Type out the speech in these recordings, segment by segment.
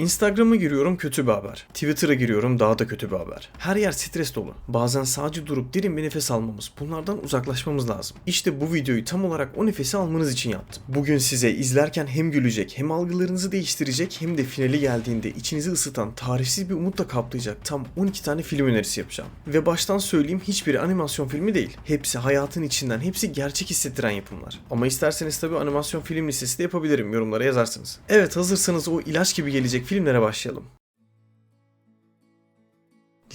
Instagram'a giriyorum kötü bir haber. Twitter'a giriyorum daha da kötü bir haber. Her yer stres dolu. Bazen sadece durup derin bir nefes almamız, bunlardan uzaklaşmamız lazım. İşte bu videoyu tam olarak o nefesi almanız için yaptım. Bugün size izlerken hem gülecek, hem algılarınızı değiştirecek, hem de finali geldiğinde içinizi ısıtan, tarifsiz bir umutla kaplayacak tam 12 tane film önerisi yapacağım. Ve baştan söyleyeyim hiçbiri animasyon filmi değil. Hepsi hayatın içinden, hepsi gerçek hissettiren yapımlar. Ama isterseniz tabii animasyon film listesi de yapabilirim. Yorumlara yazarsınız. Evet hazırsanız o ilaç gibi gelecek filmlere başlayalım.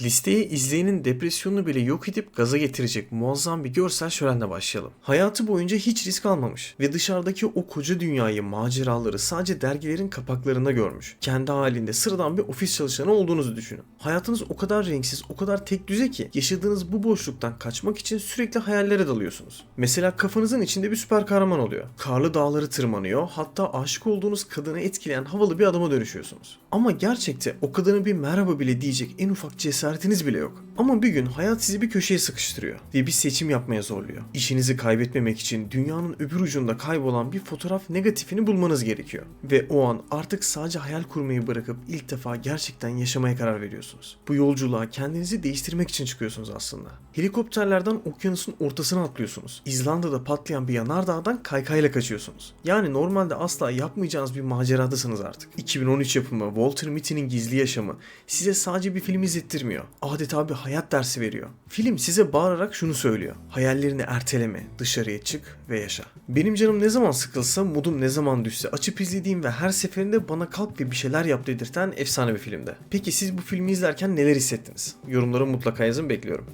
Listeye izleyenin depresyonunu bile yok edip gaza getirecek muazzam bir görsel şölenle başlayalım. Hayatı boyunca hiç risk almamış ve dışarıdaki o koca dünyayı, maceraları sadece dergilerin kapaklarında görmüş. Kendi halinde sıradan bir ofis çalışanı olduğunuzu düşünün. Hayatınız o kadar renksiz, o kadar tek düze ki yaşadığınız bu boşluktan kaçmak için sürekli hayallere dalıyorsunuz. Mesela kafanızın içinde bir süper kahraman oluyor. Karlı dağları tırmanıyor, hatta aşık olduğunuz kadını etkileyen havalı bir adama dönüşüyorsunuz. Ama gerçekte o kadına bir merhaba bile diyecek en ufak cesaretiniz bile yok. Ama bir gün hayat sizi bir köşeye sıkıştırıyor ve bir seçim yapmaya zorluyor. İşinizi kaybetmemek için dünyanın öbür ucunda kaybolan bir fotoğraf negatifini bulmanız gerekiyor. Ve o an artık sadece hayal kurmayı bırakıp ilk defa gerçekten yaşamaya karar veriyorsunuz. Bu yolculuğa kendinizi değiştirmek için çıkıyorsunuz aslında. Helikopterlerden okyanusun ortasına atlıyorsunuz. İzlanda'da patlayan bir yanardağdan kaykayla kaçıyorsunuz. Yani normalde asla yapmayacağınız bir maceradasınız artık. 2013 yapımı Walter Mitty'nin gizli yaşamı size sadece bir film izlettirmiyor. Adeta bir hayat dersi veriyor. Film size bağırarak şunu söylüyor. Hayallerini erteleme, dışarıya çık ve yaşa. Benim canım ne zaman sıkılsa, modum ne zaman düşse açıp izlediğim ve her seferinde bana kalk ve bir şeyler yap dedirten efsane bir filmde. Peki siz bu filmi izlerken neler hissettiniz? Yorumlara mutlaka yazın bekliyorum.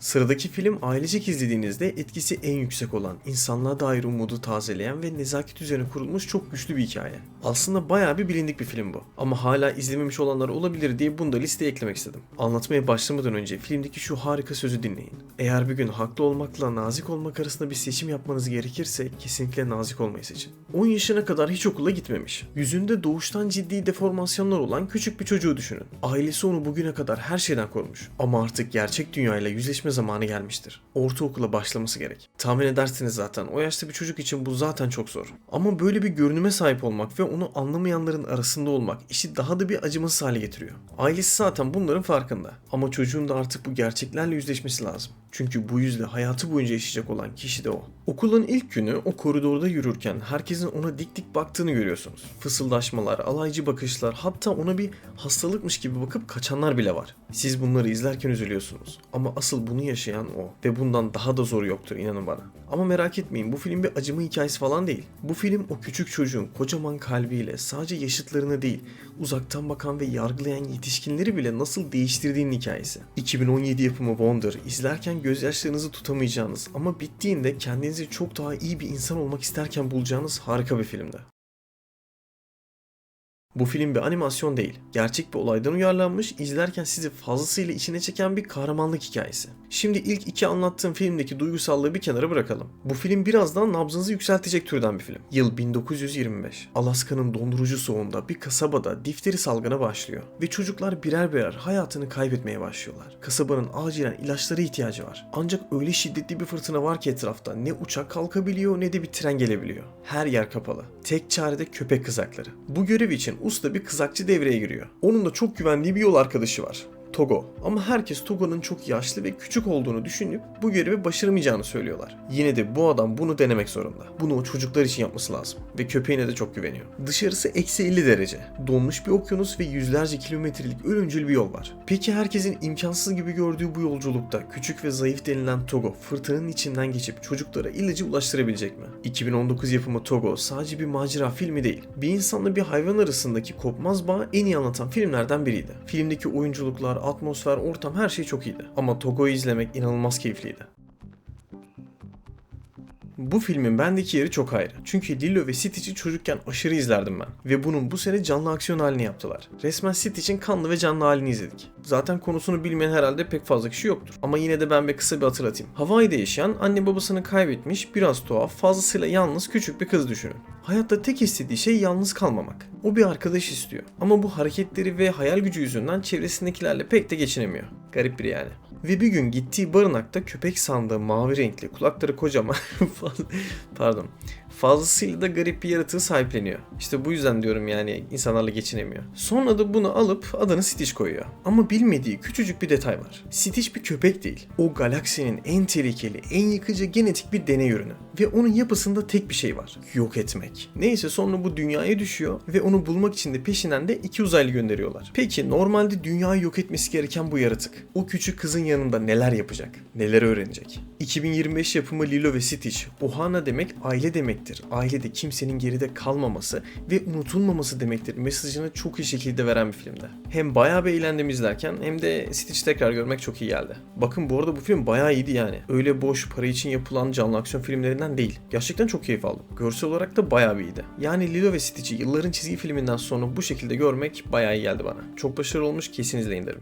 Sıradaki film ailecek izlediğinizde etkisi en yüksek olan, insanlığa dair umudu tazeleyen ve nezaket üzerine kurulmuş çok güçlü bir hikaye. Aslında bayağı bir bilindik bir film bu. Ama hala izlememiş olanlar olabilir diye bunu da listeye eklemek istedim. Anlatmaya başlamadan önce filmdeki şu harika sözü dinleyin. Eğer bir gün haklı olmakla nazik olmak arasında bir seçim yapmanız gerekirse kesinlikle nazik olmayı seçin. 10 yaşına kadar hiç okula gitmemiş. Yüzünde doğuştan ciddi deformasyonlar olan küçük bir çocuğu düşünün. Ailesi onu bugüne kadar her şeyden korumuş. Ama artık gerçek dünyayla yüzleşme zamanı gelmiştir. Ortaokula başlaması gerek. Tahmin edersiniz zaten o yaşta bir çocuk için bu zaten çok zor. Ama böyle bir görünüme sahip olmak ve onu anlamayanların arasında olmak işi daha da bir acımasız hale getiriyor. Ailesi zaten bunların farkında. Ama çocuğun da artık bu gerçeklerle yüzleşmesi lazım. Çünkü bu yüzle hayatı boyunca yaşayacak olan kişi de o. Okulun ilk günü o koridorda yürürken herkesin ona dik dik baktığını görüyorsunuz. Fısıldaşmalar, alaycı bakışlar hatta ona bir hastalıkmış gibi bakıp kaçanlar bile var. Siz bunları izlerken üzülüyorsunuz. Ama asıl bunu yaşayan o. Ve bundan daha da zoru yoktur inanın bana. Ama merak etmeyin bu film bir acıma hikayesi falan değil. Bu film o küçük çocuğun kocaman kalbiyle sadece yaşıtlarını değil uzaktan bakan ve yargılayan yetişkinleri bile nasıl değiştirdiğinin hikayesi. 2017 yapımı Wonder izlerken gözyaşlarınızı tutamayacağınız ama bittiğinde kendinizi çok daha iyi bir insan olmak isterken bulacağınız harika bir filmdi. Bu film bir animasyon değil. Gerçek bir olaydan uyarlanmış, izlerken sizi fazlasıyla içine çeken bir kahramanlık hikayesi. Şimdi ilk iki anlattığım filmdeki duygusallığı bir kenara bırakalım. Bu film birazdan nabzınızı yükseltecek türden bir film. Yıl 1925. Alaska'nın dondurucu soğuğunda bir kasabada difteri salgını başlıyor. Ve çocuklar birer birer hayatını kaybetmeye başlıyorlar. Kasabanın acilen ilaçlara ihtiyacı var. Ancak öyle şiddetli bir fırtına var ki etrafta ne uçak kalkabiliyor ne de bir tren gelebiliyor. Her yer kapalı. Tek çare de köpek kızakları. Bu görev için usta bir kızakçı devreye giriyor. Onun da çok güvendiği bir yol arkadaşı var. Togo. Ama herkes Togo'nun çok yaşlı ve küçük olduğunu düşünüp bu görevi başaramayacağını söylüyorlar. Yine de bu adam bunu denemek zorunda. Bunu o çocuklar için yapması lazım. Ve köpeğine de çok güveniyor. Dışarısı eksi 50 derece. Donmuş bir okyanus ve yüzlerce kilometrelik ölümcül bir yol var. Peki herkesin imkansız gibi gördüğü bu yolculukta küçük ve zayıf denilen Togo fırtınanın içinden geçip çocuklara ilacı ulaştırabilecek mi? 2019 yapımı Togo sadece bir macera filmi değil. Bir insanla bir hayvan arasındaki kopmaz bağı en iyi anlatan filmlerden biriydi. Filmdeki oyunculuklar, atmosfer, ortam her şey çok iyiydi. Ama Togo'yu izlemek inanılmaz keyifliydi. Bu filmin bendeki yeri çok ayrı. Çünkü Lilo ve Stitch'i çocukken aşırı izlerdim ben. Ve bunun bu sene canlı aksiyon halini yaptılar. Resmen Stitch'in kanlı ve canlı halini izledik. Zaten konusunu bilmeyen herhalde pek fazla kişi yoktur. Ama yine de ben bir kısa bir hatırlatayım. Hawaii'de yaşayan anne babasını kaybetmiş, biraz tuhaf, fazlasıyla yalnız küçük bir kız düşünün. Hayatta tek istediği şey yalnız kalmamak. O bir arkadaş istiyor. Ama bu hareketleri ve hayal gücü yüzünden çevresindekilerle pek de geçinemiyor. Garip biri yani. Ve bir gün gittiği barınakta köpek sandığı mavi renkli, kulakları kocaman, pardon, Fazlasıyla da garip bir yaratığı sahipleniyor. İşte bu yüzden diyorum yani insanlarla geçinemiyor. Sonra da bunu alıp adını Stitch koyuyor. Ama bilmediği küçücük bir detay var. Stitch bir köpek değil. O galaksinin en tehlikeli, en yıkıcı genetik bir deney ürünü. Ve onun yapısında tek bir şey var. Yok etmek. Neyse sonra bu dünyaya düşüyor ve onu bulmak için de peşinden de iki uzaylı gönderiyorlar. Peki normalde dünyayı yok etmesi gereken bu yaratık o küçük kızın yanında neler yapacak? Neler öğrenecek? 2025 yapımı Lilo ve Stitch, Ohana demek aile demektir. Ailede kimsenin geride kalmaması ve unutulmaması demektir mesajını çok iyi şekilde veren bir filmde. Hem bayağı bir eğlendim izlerken hem de Stitch tekrar görmek çok iyi geldi. Bakın bu arada bu film bayağı iyiydi yani. Öyle boş para için yapılan canlı aksiyon filmlerinden değil. Gerçekten çok keyif aldım. Görsel olarak da bayağı bir iyiydi. Yani Lilo ve Stitch'i yılların çizgi filminden sonra bu şekilde görmek bayağı iyi geldi bana. Çok başarılı olmuş kesin izleyin derim.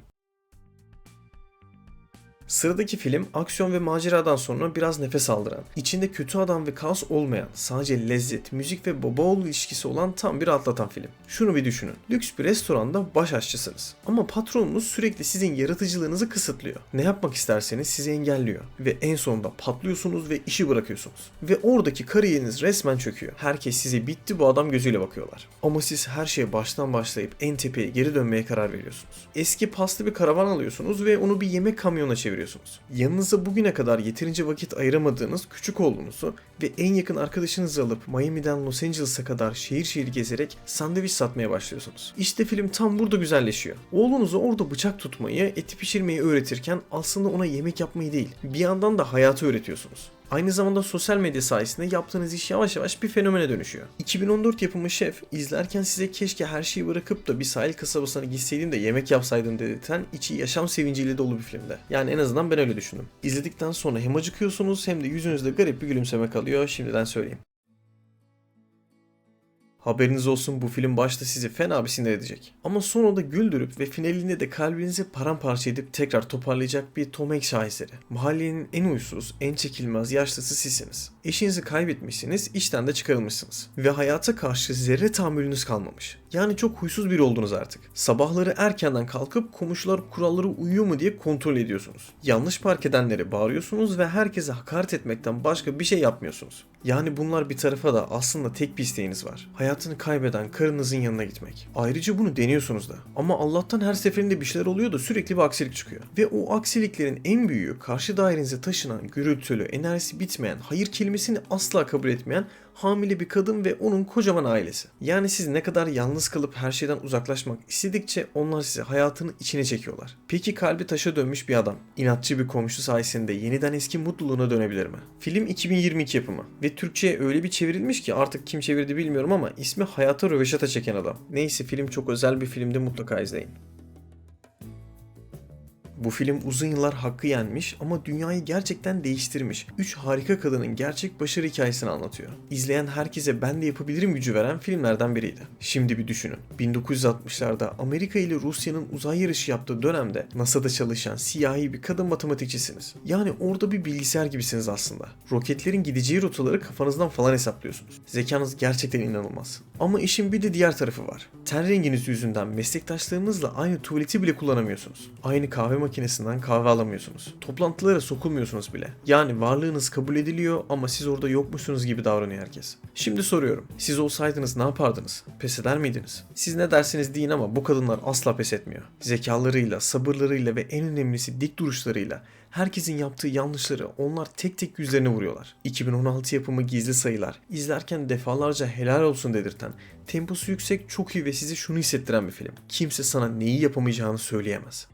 Sıradaki film aksiyon ve maceradan sonra biraz nefes aldıran, içinde kötü adam ve kaos olmayan, sadece lezzet, müzik ve baba oğul ilişkisi olan tam bir atlatan film. Şunu bir düşünün. Lüks bir restoranda baş aşçısınız. Ama patronunuz sürekli sizin yaratıcılığınızı kısıtlıyor. Ne yapmak isterseniz sizi engelliyor. Ve en sonunda patlıyorsunuz ve işi bırakıyorsunuz. Ve oradaki kariyeriniz resmen çöküyor. Herkes size bitti bu adam gözüyle bakıyorlar. Ama siz her şeye baştan başlayıp en tepeye geri dönmeye karar veriyorsunuz. Eski paslı bir karavan alıyorsunuz ve onu bir yemek kamyonuna çeviriyorsunuz. Yanınıza bugüne kadar yeterince vakit ayıramadığınız küçük oğlunuzu ve en yakın arkadaşınızı alıp Miami'den Los Angeles'a kadar şehir şehir gezerek sandviç satmaya başlıyorsunuz. İşte film tam burada güzelleşiyor. Oğlunuzu orada bıçak tutmayı, eti pişirmeyi öğretirken aslında ona yemek yapmayı değil, bir yandan da hayatı öğretiyorsunuz. Aynı zamanda sosyal medya sayesinde yaptığınız iş yavaş yavaş bir fenomene dönüşüyor. 2014 yapımı Şef izlerken size keşke her şeyi bırakıp da bir sahil kasabasına gitseydin de yemek yapsaydın dedirten içi yaşam sevinciyle dolu bir filmde. Yani en azından ben öyle düşündüm. İzledikten sonra hem acıkıyorsunuz hem de yüzünüzde garip bir gülümseme kalıyor şimdiden söyleyeyim. Haberiniz olsun bu film başta sizi fena bir sinir edecek. Ama sonra da güldürüp ve finalinde de kalbinizi paramparça edip tekrar toparlayacak bir Tom Hanks şaheseri. Mahallenin en uysuz, en çekilmez yaşlısı sizsiniz. Eşinizi kaybetmişsiniz, işten de çıkarılmışsınız. Ve hayata karşı zerre tahammülünüz kalmamış. Yani çok huysuz biri oldunuz artık. Sabahları erkenden kalkıp komşular kurallara uyuyor mu diye kontrol ediyorsunuz. Yanlış park edenlere bağırıyorsunuz ve herkese hakaret etmekten başka bir şey yapmıyorsunuz. Yani bunlar bir tarafa da aslında tek bir isteğiniz var. Hayatını kaybeden karınızın yanına gitmek. Ayrıca bunu deniyorsunuz da. Ama Allah'tan her seferinde bir şeyler oluyor da sürekli bir aksilik çıkıyor. Ve o aksiliklerin en büyüğü karşı dairenize taşınan gürültülü, enerjisi bitmeyen, hayır kelimesini asla kabul etmeyen hamile bir kadın ve onun kocaman ailesi. Yani siz ne kadar yalnız kalıp her şeyden uzaklaşmak istedikçe onlar sizi hayatının içine çekiyorlar. Peki kalbi taşa dönmüş bir adam, inatçı bir komşu sayesinde yeniden eski mutluluğuna dönebilir mi? Film 2022 yapımı ve Türkçe'ye öyle bir çevrilmiş ki artık kim çevirdi bilmiyorum ama ismi hayata röveşata çeken adam. Neyse film çok özel bir filmde mutlaka izleyin. Bu film uzun yıllar hakkı yenmiş ama dünyayı gerçekten değiştirmiş. 3 harika kadının gerçek başarı hikayesini anlatıyor. İzleyen herkese ben de yapabilirim gücü veren filmlerden biriydi. Şimdi bir düşünün. 1960'larda Amerika ile Rusya'nın uzay yarışı yaptığı dönemde NASA'da çalışan siyahi bir kadın matematikçisiniz. Yani orada bir bilgisayar gibisiniz aslında. Roketlerin gideceği rotaları kafanızdan falan hesaplıyorsunuz. Zekanız gerçekten inanılmaz. Ama işin bir de diğer tarafı var. Ten renginiz yüzünden meslektaşlarınızla aynı tuvaleti bile kullanamıyorsunuz. Aynı kahve makinesinden kahve alamıyorsunuz. Toplantılara sokulmuyorsunuz bile. Yani varlığınız kabul ediliyor ama siz orada yokmuşsunuz gibi davranıyor herkes. Şimdi soruyorum. Siz olsaydınız ne yapardınız? Pes eder miydiniz? Siz ne dersiniz deyin ama bu kadınlar asla pes etmiyor. Zekalarıyla, sabırlarıyla ve en önemlisi dik duruşlarıyla herkesin yaptığı yanlışları onlar tek tek yüzlerine vuruyorlar. 2016 yapımı Gizli Sayılar izlerken defalarca helal olsun dedirten, temposu yüksek, çok iyi ve sizi şunu hissettiren bir film. Kimse sana neyi yapamayacağını söyleyemez.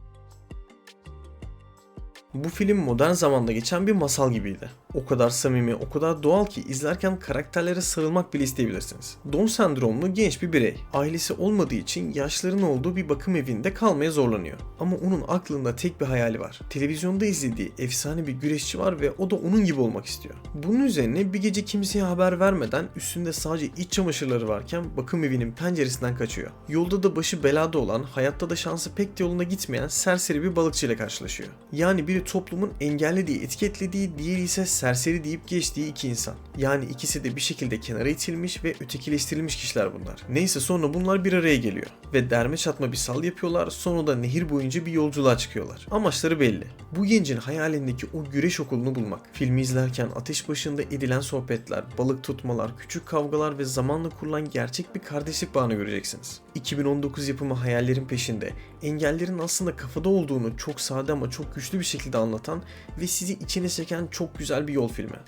Bu film modern zamanda geçen bir masal gibiydi. O kadar samimi, o kadar doğal ki izlerken karakterlere sarılmak bile isteyebilirsiniz. Down sendromlu genç bir birey. Ailesi olmadığı için yaşların olduğu bir bakım evinde kalmaya zorlanıyor. Ama onun aklında tek bir hayali var. Televizyonda izlediği efsane bir güreşçi var ve o da onun gibi olmak istiyor. Bunun üzerine bir gece kimseye haber vermeden üstünde sadece iç çamaşırları varken bakım evinin penceresinden kaçıyor. Yolda da başı belada olan, hayatta da şansı pek de yoluna gitmeyen serseri bir balıkçıyla karşılaşıyor. Yani biri toplumun engellediği, etiketlediği, diğeri ise serseri deyip geçtiği iki insan. Yani ikisi de bir şekilde kenara itilmiş ve ötekileştirilmiş kişiler bunlar. Neyse sonra bunlar bir araya geliyor ve derme çatma bir sal yapıyorlar sonra da nehir boyunca bir yolculuğa çıkıyorlar. Amaçları belli. Bu gencin hayalindeki o güreş okulunu bulmak. Filmi izlerken ateş başında edilen sohbetler, balık tutmalar, küçük kavgalar ve zamanla kurulan gerçek bir kardeşlik bağını göreceksiniz. 2019 yapımı hayallerin peşinde engellerin aslında kafada olduğunu çok sade ama çok güçlü bir şekilde anlatan ve sizi içine çeken çok güzel bir yol filmi.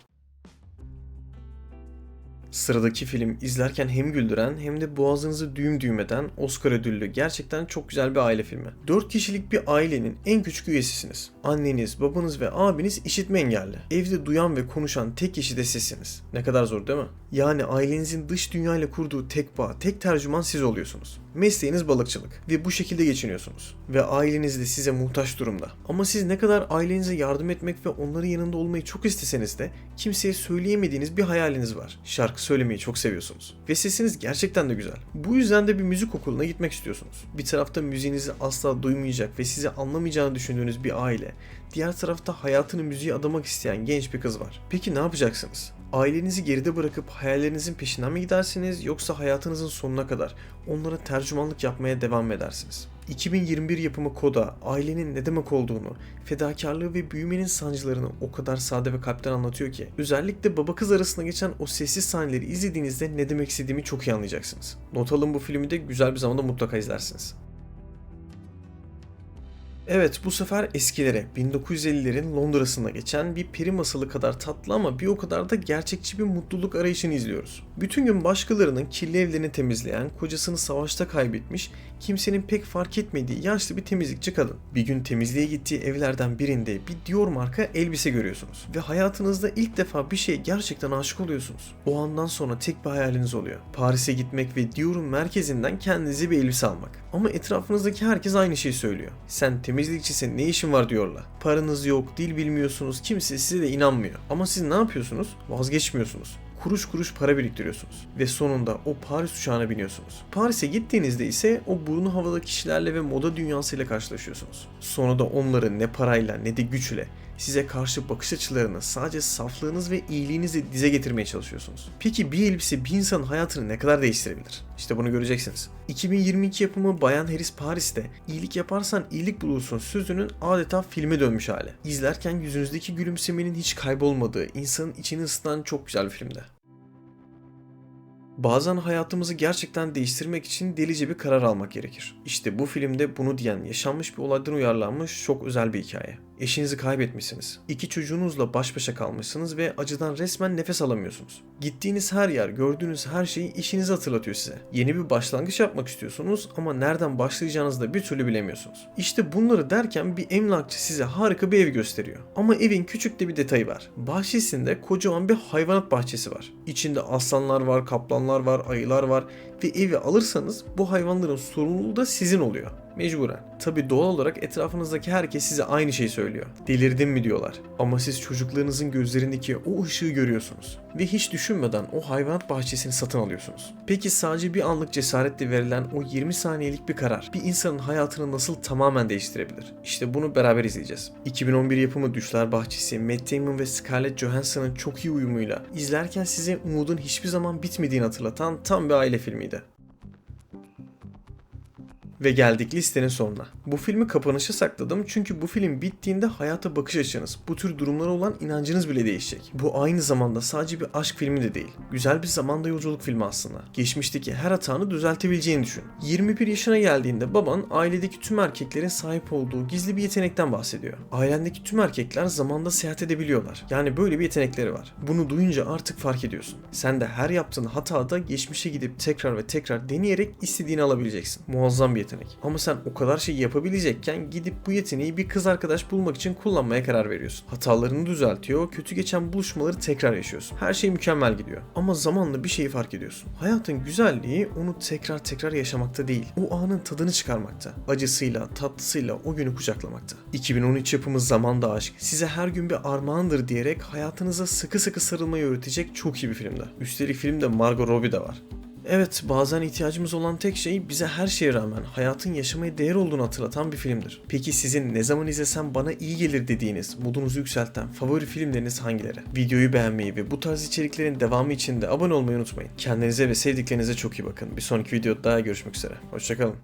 Sıradaki film izlerken hem güldüren hem de boğazınızı düğüm düğüm eden Oscar ödüllü gerçekten çok güzel bir aile filmi. 4 kişilik bir ailenin en küçük üyesisiniz. Anneniz, babanız ve abiniz işitme engelli. Evde duyan ve konuşan tek kişi de sizsiniz. Ne kadar zor değil mi? Yani ailenizin dış dünyayla kurduğu tek bağ, tek tercüman siz oluyorsunuz. Mesleğiniz balıkçılık ve bu şekilde geçiniyorsunuz. Ve aileniz de size muhtaç durumda. Ama siz ne kadar ailenize yardım etmek ve onların yanında olmayı çok isteseniz de kimseye söyleyemediğiniz bir hayaliniz var. Şarkı söylemeyi çok seviyorsunuz. Ve sesiniz gerçekten de güzel. Bu yüzden de bir müzik okuluna gitmek istiyorsunuz. Bir tarafta müziğinizi asla duymayacak ve sizi anlamayacağını düşündüğünüz bir aile. Diğer tarafta hayatını müziğe adamak isteyen genç bir kız var. Peki ne yapacaksınız? Ailenizi geride bırakıp hayallerinizin peşinden mi gidersiniz yoksa hayatınızın sonuna kadar onlara tercümanlık yapmaya devam edersiniz? 2021 yapımı Koda, ailenin ne demek olduğunu, fedakarlığı ve büyümenin sancılarını o kadar sade ve kalpten anlatıyor ki, özellikle baba kız arasında geçen o sessiz sahneleri izlediğinizde ne demek istediğimi çok iyi anlayacaksınız. Not alın bu filmi de güzel bir zamanda mutlaka izlersiniz. Evet bu sefer eskilere 1950'lerin Londra'sında geçen bir peri masalı kadar tatlı ama bir o kadar da gerçekçi bir mutluluk arayışını izliyoruz. Bütün gün başkalarının kirli evlerini temizleyen, kocasını savaşta kaybetmiş, kimsenin pek fark etmediği yaşlı bir temizlikçi kadın. Bir gün temizliğe gittiği evlerden birinde bir Dior marka elbise görüyorsunuz. Ve hayatınızda ilk defa bir şeye gerçekten aşık oluyorsunuz. O andan sonra tek bir hayaliniz oluyor. Paris'e gitmek ve Dior'un merkezinden kendinize bir elbise almak. Ama etrafınızdaki herkes aynı şeyi söylüyor. Sen temizlikçisin ne işin var diyorlar. Paranız yok, dil bilmiyorsunuz, kimse size de inanmıyor. Ama siz ne yapıyorsunuz? Vazgeçmiyorsunuz kuruş kuruş para biriktiriyorsunuz ve sonunda o Paris uçağına biniyorsunuz. Paris'e gittiğinizde ise o burnu havada kişilerle ve moda dünyasıyla karşılaşıyorsunuz. Sonra da onları ne parayla ne de güçle size karşı bakış açılarını sadece saflığınız ve iyiliğinizle dize getirmeye çalışıyorsunuz. Peki bir elbise bir insanın hayatını ne kadar değiştirebilir? İşte bunu göreceksiniz. 2022 yapımı Bayan Harris Paris'te iyilik yaparsan iyilik bulursun sözünün adeta filme dönmüş hali. İzlerken yüzünüzdeki gülümsemenin hiç kaybolmadığı, insanın içini ısıtan çok güzel bir filmde. Bazen hayatımızı gerçekten değiştirmek için delice bir karar almak gerekir. İşte bu filmde bunu diyen yaşanmış bir olaydan uyarlanmış çok özel bir hikaye. Eşinizi kaybetmişsiniz. İki çocuğunuzla baş başa kalmışsınız ve acıdan resmen nefes alamıyorsunuz. Gittiğiniz her yer, gördüğünüz her şeyi işinizi hatırlatıyor size. Yeni bir başlangıç yapmak istiyorsunuz ama nereden başlayacağınızı da bir türlü bilemiyorsunuz. İşte bunları derken bir emlakçı size harika bir ev gösteriyor. Ama evin küçük de bir detayı var. Bahçesinde kocaman bir hayvanat bahçesi var. İçinde aslanlar var, kaplanlar var, ayılar var ve evi alırsanız bu hayvanların sorumluluğu da sizin oluyor. Mecburen. Tabi doğal olarak etrafınızdaki herkes size aynı şeyi söylüyor. Delirdin mi diyorlar. Ama siz çocuklarınızın gözlerindeki o ışığı görüyorsunuz. Ve hiç düşünmeden o hayvanat bahçesini satın alıyorsunuz. Peki sadece bir anlık cesaretle verilen o 20 saniyelik bir karar bir insanın hayatını nasıl tamamen değiştirebilir? İşte bunu beraber izleyeceğiz. 2011 yapımı Düşler Bahçesi, Matt Damon ve Scarlett Johansson'ın çok iyi uyumuyla izlerken size umudun hiçbir zaman bitmediğini hatırlatan tam bir aile filmiydi. Ve geldik listenin sonuna. Bu filmi kapanışa sakladım çünkü bu film bittiğinde hayata bakış açınız, bu tür durumlara olan inancınız bile değişecek. Bu aynı zamanda sadece bir aşk filmi de değil. Güzel bir zamanda yolculuk filmi aslında. Geçmişteki her hatanı düzeltebileceğini düşün. 21 yaşına geldiğinde baban ailedeki tüm erkeklerin sahip olduğu gizli bir yetenekten bahsediyor. Ailendeki tüm erkekler zamanda seyahat edebiliyorlar. Yani böyle bir yetenekleri var. Bunu duyunca artık fark ediyorsun. Sen de her yaptığın hatada geçmişe gidip tekrar ve tekrar deneyerek istediğini alabileceksin. Muazzam bir yetenek. Ama sen o kadar şey yapabilecekken gidip bu yeteneği bir kız arkadaş bulmak için kullanmaya karar veriyorsun. Hatalarını düzeltiyor, kötü geçen buluşmaları tekrar yaşıyorsun. Her şey mükemmel gidiyor. Ama zamanla bir şeyi fark ediyorsun. Hayatın güzelliği onu tekrar tekrar yaşamakta değil. O anın tadını çıkarmakta. Acısıyla, tatlısıyla o günü kucaklamakta. 2013 yapımı Zamanda Aşk size her gün bir armağandır diyerek hayatınıza sıkı sıkı sarılmayı öğretecek çok iyi bir filmde. Üstelik filmde Margot Robbie de var. Evet, bazen ihtiyacımız olan tek şey bize her şeye rağmen hayatın yaşamaya değer olduğunu hatırlatan bir filmdir. Peki sizin ne zaman izlesem bana iyi gelir dediğiniz, modunuzu yükselten favori filmleriniz hangileri? Videoyu beğenmeyi ve bu tarz içeriklerin devamı için de abone olmayı unutmayın. Kendinize ve sevdiklerinize çok iyi bakın. Bir sonraki videoda daha görüşmek üzere. Hoşçakalın.